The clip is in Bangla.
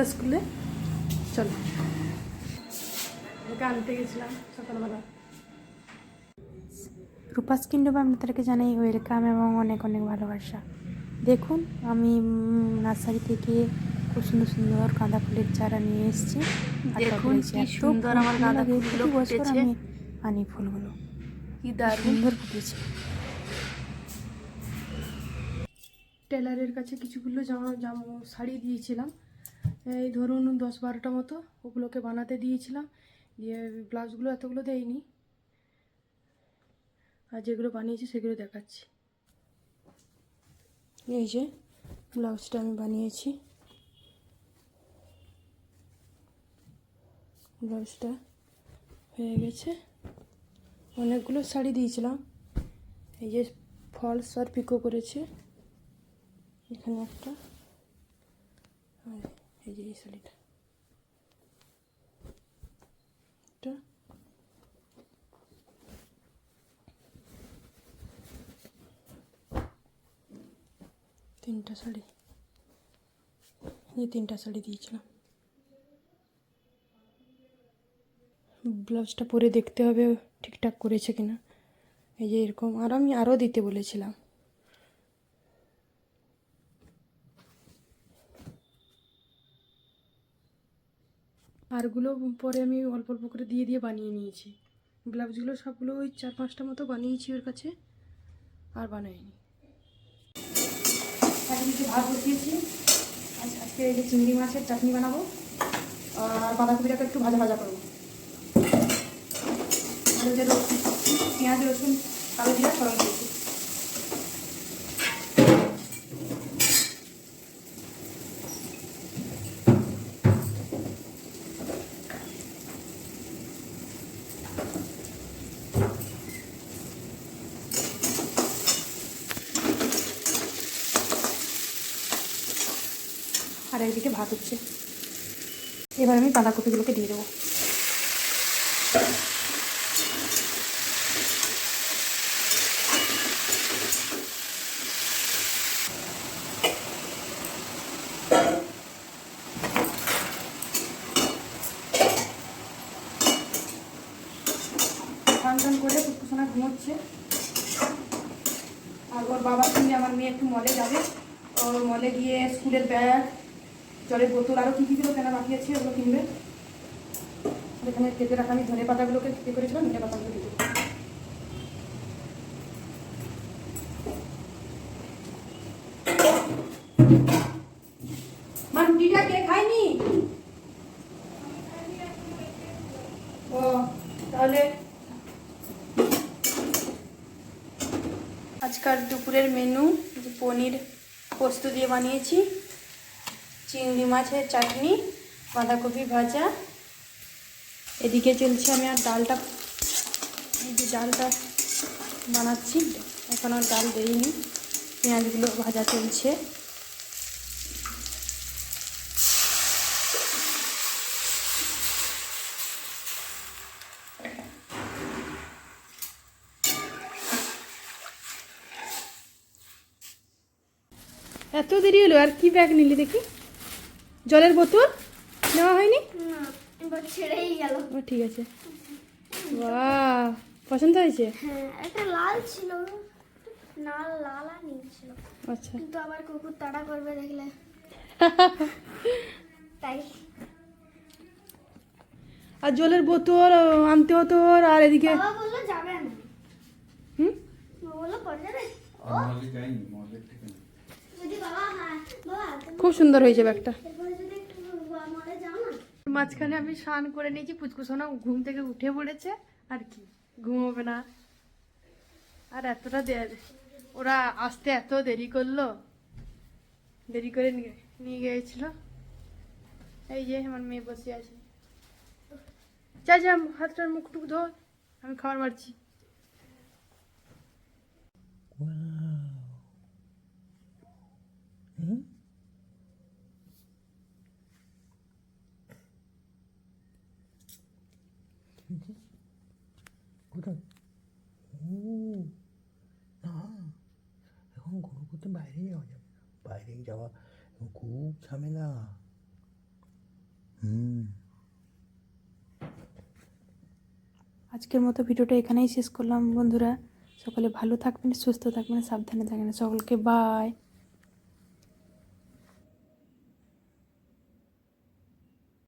না স্কুলে। চলো। ওকে আনতে গেছিলাম সকালবেলা। রূপাস কিন্ডব আপনাদেরকে জানাই ওয়েলকাম এবং অনেক অনেক ভালোবাসা। দেখুন আমি নার্সারি থেকে খুব সুন্দর সুন্দর গাঁদা ফুলের চারা নিয়ে এসেছি। দেখুন কি সুন্দর আমার গাঁদা লাগে, ফুলগুলো প্রতি ফুটেছে। আমি আনি ফুলগুলো। কি সুন্দর ফুটেছে। টেলারের কাছে কিছুগুলো জামা জামা শাড়ি দিয়েছিলাম। এই ধরুন দশ বারোটা মতো ওগুলোকে বানাতে দিয়েছিলাম। দিয়ে ব্লাউজগুলো এতগুলো দেয়নি। আর যেগুলো বানিয়েছি সেগুলো দেখাচ্ছি। এই যে ব্লাউজটা আমি বানিয়েছি। ব্লাউজটা হয়ে গেছে। অনেকগুলো শাড়ি দিয়েছিলাম। এই যে ফলস আর পিকো করেছে। এখানে একটা। আর এই যে এই শাড়িটা এটা? তিনটা শাড়ি এই তিনটা শাড়ি দিয়েছিলাম। ব্লাউজটা পরে দেখতে হবে ঠিকঠাক করেছে কিনা। এই যে এরকম। আর আমি আরও দিতে বলেছিলাম। আরগুলো পরে আমি অল্প অল্প করে দিয়ে দিয়ে বানিয়ে নিয়েছি। ব্লাউজগুলো সবগুলো ওই চার পাঁচটা মতো বানিয়েছি ওর কাছে, আর বানাইনি। একদিকে ভাত বসিয়েছি। আজ আজকে এই যে চিংড়ি মাছের চাটনি বানাবো, আর বাঁধাকপিটাকে একটু ভাজা ভাজা করব। পেঁয়াজ, রসুন, কালো জিরা ফোড়ন দিয়েছি আর একদিকে ভাত হচ্ছে। এবার আমি বাঁধাকপিগুলোকে দিয়ে দেবো। করে ঘুমোচ্ছে। আর ওর বাবার সঙ্গে আমার মেয়ে একটু মলে যাবে। ওর মলে গিয়ে স্কুলের ব্যাগ জলের বোতল আরও কী কীগুলো কেনা বাকি আছে? ওগুলো কিনবে? এখানে কেটে রাখা আমি ধনে পাতাগুলোকে কেটে করেছিলাম, ধনে পাতাগুলো মা রুটিটা কে ও, তাহলে আজকাল দুপুরের মেনু পনির পোস্ত দিয়ে বানিয়েছি। চিংড়ি মাছের চাটনি, বাঁধাকপি ভাজা। এদিকে চলছে আমি আর ডালটা, এই যে ডালটা বানাচ্ছি। এখন আর ডাল দেইনি, পেঁয়াজগুলো ভাজা চলছে। এত দেরি হলো, আর কি ব্যাগ নিলি দেখি? জলের বোতল নেওয়া হয়নি? না এবার ছেড়েই গেল। ঠিক আছে। বাহ পছন্দ হয়েছে? হ্যাঁ একটা লাল ছিল লাল লাল আর আচ্ছা। কিন্তু আবার কুকুর তাড়া করবে দেখলে। তাই। আর জলের বোতল আনতে হতো আর এদিকে বাবা বলল যাবে না। হুম? বাবা বলল পরে যাবে যদি বাবা হ্যাঁ বাবা খুব সুন্দর হয়েছে ব্যাগটা এরপরে যদি একটু মলে যাও না মাঝখানে আমি স্নান করে নিয়েছি পুচকুসোনা ঘুম থেকে উঠে পড়েছে, আর কি, ঘুমোবে না। আর এতটা ওরা আসতে এত দেরি করল, দেরি করে নিয়ে গিয়েছিল। এই যে আমার মেয়ে বসে আছে। যা যা হাতটার মুখ টুক ধর আমি খাবার মারছি। কোথায় ও না এখন কোনো করতে বাইরে যাওয়া যাবে না বাইরে যাওয়া খুব ঝামেলা হুম আজকের মতো ভিডিওটা এখানেই শেষ করলাম, বন্ধুরা। সকলে ভালো থাকবেন, সুস্থ থাকবেন, সাবধানে থাকবেন। সকলকে বাই